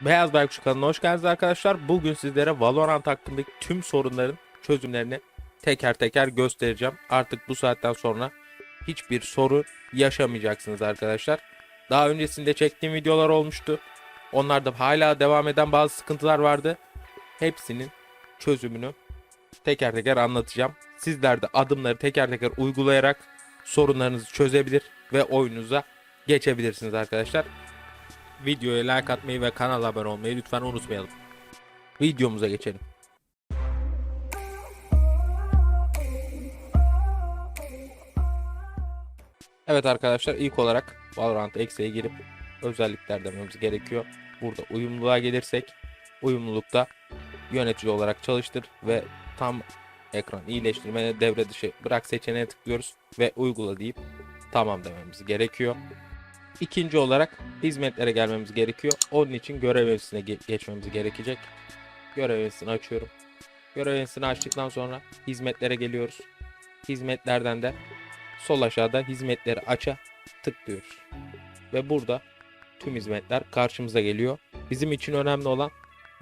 Beyaz Baykuş kanalına hoş geldiniz arkadaşlar. Bugün sizlere Valorant hakkındaki tüm sorunların çözümlerini teker teker göstereceğim. Artık bu saatten sonra hiçbir soru yaşamayacaksınız arkadaşlar. Daha öncesinde çektiğim videolar olmuştu. Onlarda hala devam eden bazı sıkıntılar vardı. Hepsinin çözümünü teker teker anlatacağım. Sizler de adımları teker teker uygulayarak sorunlarınızı çözebilir ve oyununuza geçebilirsiniz arkadaşlar. Videoya like atmayı ve kanala abone olmayı lütfen unutmayalım. Videomuza geçelim. Evet arkadaşlar ilk olarak Valorant Exe'ye girip özellikler dememiz gerekiyor. Burada uyumluluğa gelirsek uyumlulukta yönetici olarak çalıştır ve tam ekran iyileştirmene devre dışı bırak seçeneğe tıklıyoruz ve uygula deyip tamam dememiz gerekiyor. İkinci olarak hizmetlere gelmemiz gerekiyor. Onun için görev yöneticine ge- geçmemiz gerekecek. Görev yöneticisini açıyorum. Görev yöneticisini açtıktan sonra hizmetlere geliyoruz. Hizmetlerden de sol aşağıda hizmetleri aça tıklıyoruz. Ve burada tüm hizmetler karşımıza geliyor. Bizim için önemli olan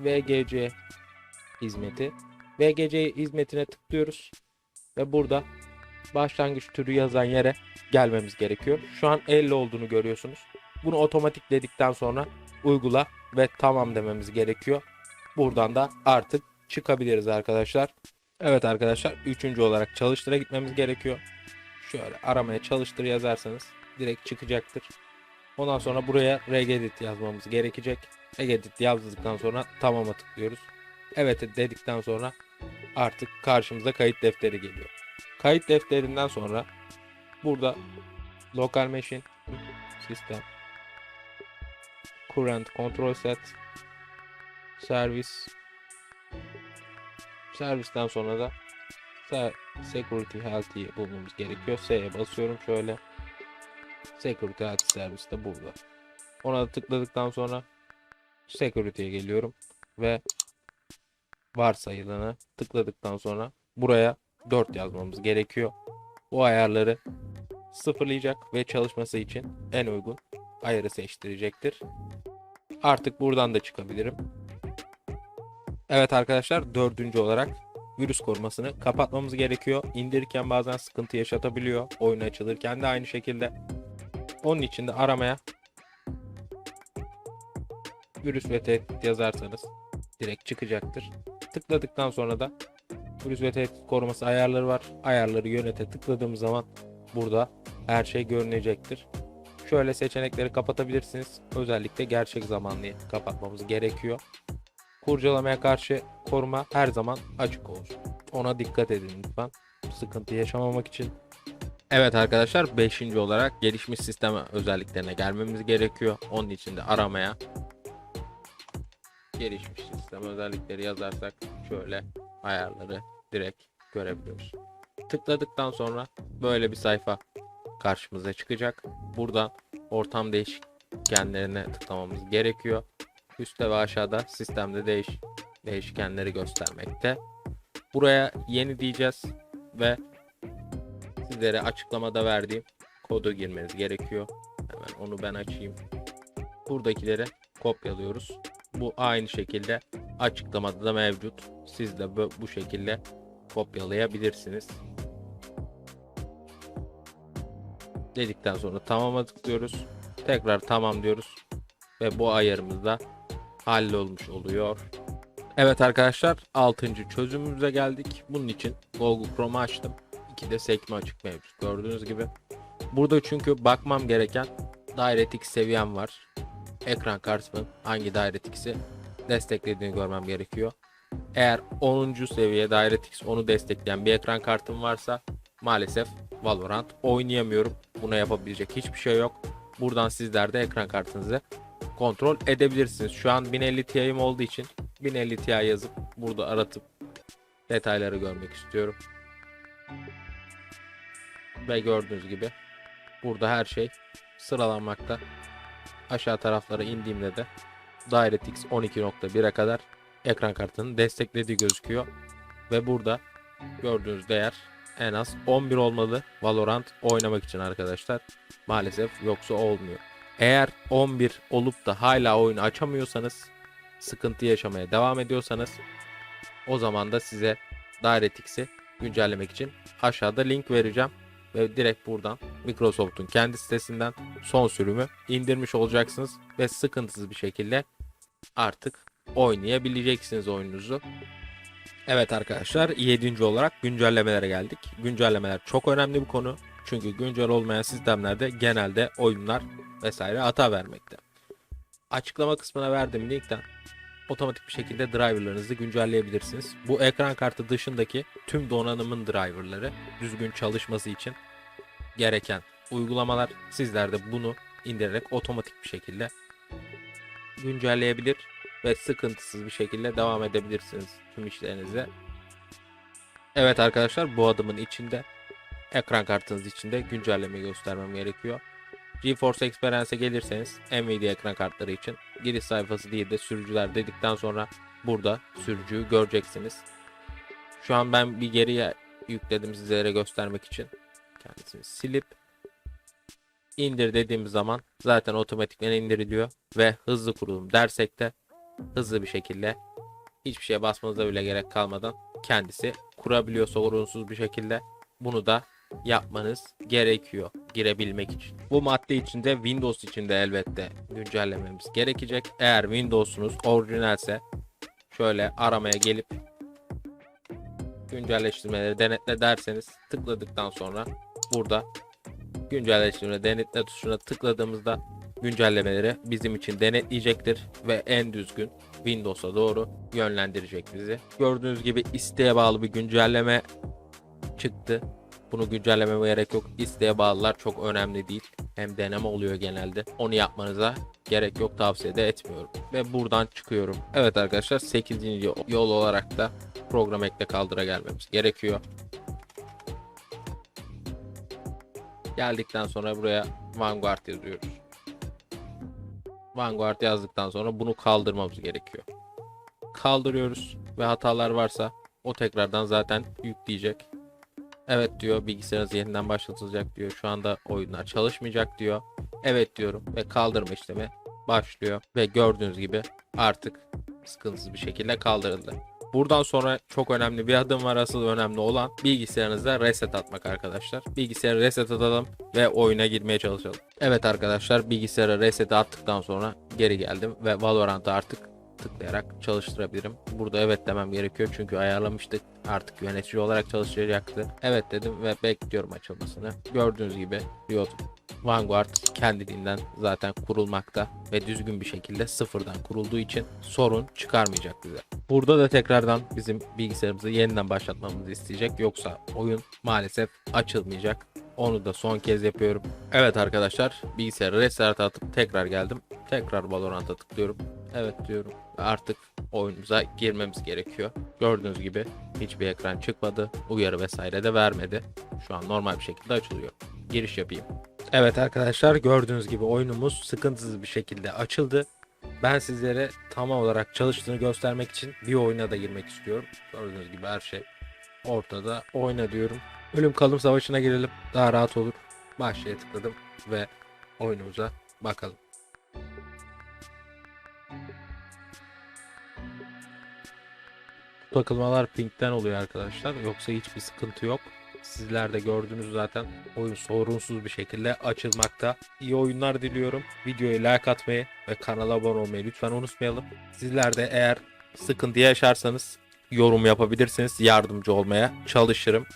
VGC hizmeti. VGC hizmetine tıklıyoruz. Ve burada başlangıç türü yazan yere gelmemiz gerekiyor. Şu an 50 olduğunu görüyorsunuz. Bunu otomatik dedikten sonra uygula ve tamam dememiz gerekiyor. Buradan da artık çıkabiliriz arkadaşlar. Evet arkadaşlar üçüncü olarak çalıştıra gitmemiz gerekiyor. Şöyle aramaya çalıştır yazarsanız direkt çıkacaktır. Ondan sonra buraya regedit yazmamız gerekecek. Regedit yazdıktan sonra tamama tıklıyoruz. Evet dedikten sonra artık karşımıza kayıt defteri geliyor. Kayıt defterinden sonra burada local machine system current control set service servisten sonra da se- security health'i bulmamız gerekiyor. S'ye basıyorum şöyle. Security health servis de burada. Ona da tıkladıktan sonra security'ye geliyorum ve varsayılanı tıkladıktan sonra buraya 4 yazmamız gerekiyor. Bu ayarları sıfırlayacak ve çalışması için en uygun ayarı seçtirecektir. Artık buradan da çıkabilirim. Evet arkadaşlar dördüncü olarak virüs korumasını kapatmamız gerekiyor. İndirirken bazen sıkıntı yaşatabiliyor. Oyun açılırken de aynı şekilde. Onun için de aramaya virüs ve tehdit yazarsanız direkt çıkacaktır. Tıkladıktan sonra da virüs ve tehdit koruması ayarları var. Ayarları yönete tıkladığımız zaman burada her şey görünecektir. Şöyle seçenekleri kapatabilirsiniz. Özellikle gerçek zamanlı kapatmamız gerekiyor. Kurcalamaya karşı koruma her zaman açık olur. Ona dikkat edin lütfen. Sıkıntı yaşamamak için. Evet arkadaşlar 5. olarak gelişmiş sistem özelliklerine gelmemiz gerekiyor. Onun için de aramaya gelişmiş sistem özellikleri yazarsak şöyle ayarları direkt görebiliyoruz. Tıkladıktan sonra böyle bir sayfa karşımıza çıkacak. Buradan ortam değişkenlerine tıklamamız gerekiyor. Üstte ve aşağıda sistemde değiş değişkenleri göstermekte. Buraya yeni diyeceğiz ve sizlere açıklamada verdiğim kodu girmeniz gerekiyor. Hemen onu ben açayım. Buradakileri kopyalıyoruz. Bu aynı şekilde açıklamada da mevcut. Siz de bu, bu şekilde kopyalayabilirsiniz. Dedikten sonra tamama tıklıyoruz. Tekrar tamam diyoruz. Ve bu ayarımız da hallolmuş oluyor. Evet arkadaşlar 6. çözümümüze geldik. Bunun için Google Chrome'u açtım. İki de sekme açık mevcut gördüğünüz gibi. Burada çünkü bakmam gereken DirectX seviyem var. Ekran kartımın hangi DirectX'i desteklediğini görmem gerekiyor. Eğer 10. seviye DirectX onu destekleyen bir ekran kartım varsa maalesef Valorant oynayamıyorum. Buna yapabilecek hiçbir şey yok. Buradan sizler de ekran kartınızı kontrol edebilirsiniz. Şu an 1050 Ti'm olduğu için 1050 Ti yazıp burada aratıp detayları görmek istiyorum. Ve gördüğünüz gibi burada her şey sıralanmakta. Aşağı taraflara indiğimde de DirectX 12.1'e kadar ekran kartının desteklediği gözüküyor. Ve burada gördüğünüz değer en az 11 olmalı Valorant oynamak için arkadaşlar. Maalesef yoksa olmuyor. Eğer 11 olup da hala oyunu açamıyorsanız sıkıntı yaşamaya devam ediyorsanız o zaman da size DirectX'i güncellemek için aşağıda link vereceğim ve direkt buradan Microsoft'un kendi sitesinden son sürümü indirmiş olacaksınız ve sıkıntısız bir şekilde artık oynayabileceksiniz oyununuzu. Evet arkadaşlar 7. olarak güncellemelere geldik. Güncellemeler çok önemli bir konu. Çünkü güncel olmayan sistemlerde genelde oyunlar vesaire hata vermekte. Açıklama kısmına verdiğim linkten otomatik bir şekilde driverlarınızı güncelleyebilirsiniz. Bu ekran kartı dışındaki tüm donanımın driverları düzgün çalışması için gereken uygulamalar sizler de bunu indirerek otomatik bir şekilde güncelleyebilir ve sıkıntısız bir şekilde devam edebilirsiniz tüm işlerinize. Evet arkadaşlar bu adımın içinde ekran kartınız içinde güncelleme göstermem gerekiyor. GeForce Experience'e gelirseniz Nvidia ekran kartları için giriş sayfası değil de sürücüler dedikten sonra burada sürücüyü göreceksiniz. Şu an ben bir geriye yükledim sizlere göstermek için. Kendisini silip indir dediğim zaman zaten otomatikten indiriliyor ve hızlı kurulum dersek de hızlı bir şekilde hiçbir şeye basmanıza bile gerek kalmadan kendisi kurabiliyor sorunsuz bir şekilde. Bunu da yapmanız gerekiyor girebilmek için. Bu madde içinde Windows için de elbette güncellememiz gerekecek. Eğer Windows'unuz orijinalse şöyle aramaya gelip güncelleştirmeleri denetle derseniz tıkladıktan sonra burada güncelleştirme denetle tuşuna tıkladığımızda güncellemeleri bizim için denetleyecektir ve en düzgün Windows'a doğru yönlendirecek bizi. Gördüğünüz gibi isteğe bağlı bir güncelleme çıktı. Bunu güncellememe gerek yok. İsteğe bağlılar çok önemli değil. Hem deneme oluyor genelde. Onu yapmanıza gerek yok tavsiye de etmiyorum. Ve buradan çıkıyorum. Evet arkadaşlar 8. yol olarak da program ekle kaldıra gelmemiz gerekiyor. Geldikten sonra buraya Vanguard yazıyoruz. Vanguard yazdıktan sonra bunu kaldırmamız gerekiyor. Kaldırıyoruz ve hatalar varsa o tekrardan zaten yükleyecek. Evet diyor bilgisayarınız yeniden başlatılacak diyor. Şu anda oyunlar çalışmayacak diyor. Evet diyorum ve kaldırma işlemi başlıyor. Ve gördüğünüz gibi artık sıkıntısız bir şekilde kaldırıldı. Buradan sonra çok önemli bir adım var. Asıl önemli olan bilgisayarınıza reset atmak arkadaşlar. Bilgisayarı reset atalım ve oyuna girmeye çalışalım. Evet arkadaşlar bilgisayara reset attıktan sonra geri geldim ve Valorant'ı artık tıklayarak çalıştırabilirim. Burada evet demem gerekiyor çünkü ayarlamıştık. Artık yönetici olarak çalışacaktı. Evet dedim ve bekliyorum açılmasını. Gördüğünüz gibi Riot Vanguard kendiliğinden zaten kurulmakta ve düzgün bir şekilde sıfırdan kurulduğu için sorun çıkarmayacak bize. Burada da tekrardan bizim bilgisayarımızı yeniden başlatmamızı isteyecek yoksa oyun maalesef açılmayacak. Onu da son kez yapıyorum. Evet arkadaşlar bilgisayarı restart atıp tekrar geldim. Tekrar Valorant'a tıklıyorum. Evet diyorum. Artık oyunumuza girmemiz gerekiyor. Gördüğünüz gibi hiçbir ekran çıkmadı. Uyarı vesaire de vermedi. Şu an normal bir şekilde açılıyor. Giriş yapayım. Evet arkadaşlar gördüğünüz gibi oyunumuz sıkıntısız bir şekilde açıldı. Ben sizlere tam olarak çalıştığını göstermek için bir oyuna da girmek istiyorum. Gördüğünüz gibi her şey ortada. Oyna diyorum. Ölüm kalım savaşına girelim. Daha rahat olur. Başlaya tıkladım ve oyunumuza bakalım. Takılmalar pinkten oluyor arkadaşlar. Yoksa hiçbir sıkıntı yok. Sizler de gördünüz zaten oyun sorunsuz bir şekilde açılmakta. İyi oyunlar diliyorum. Videoya like atmayı ve kanala abone olmayı lütfen unutmayalım. Sizler de eğer sıkıntı yaşarsanız yorum yapabilirsiniz. Yardımcı olmaya çalışırım.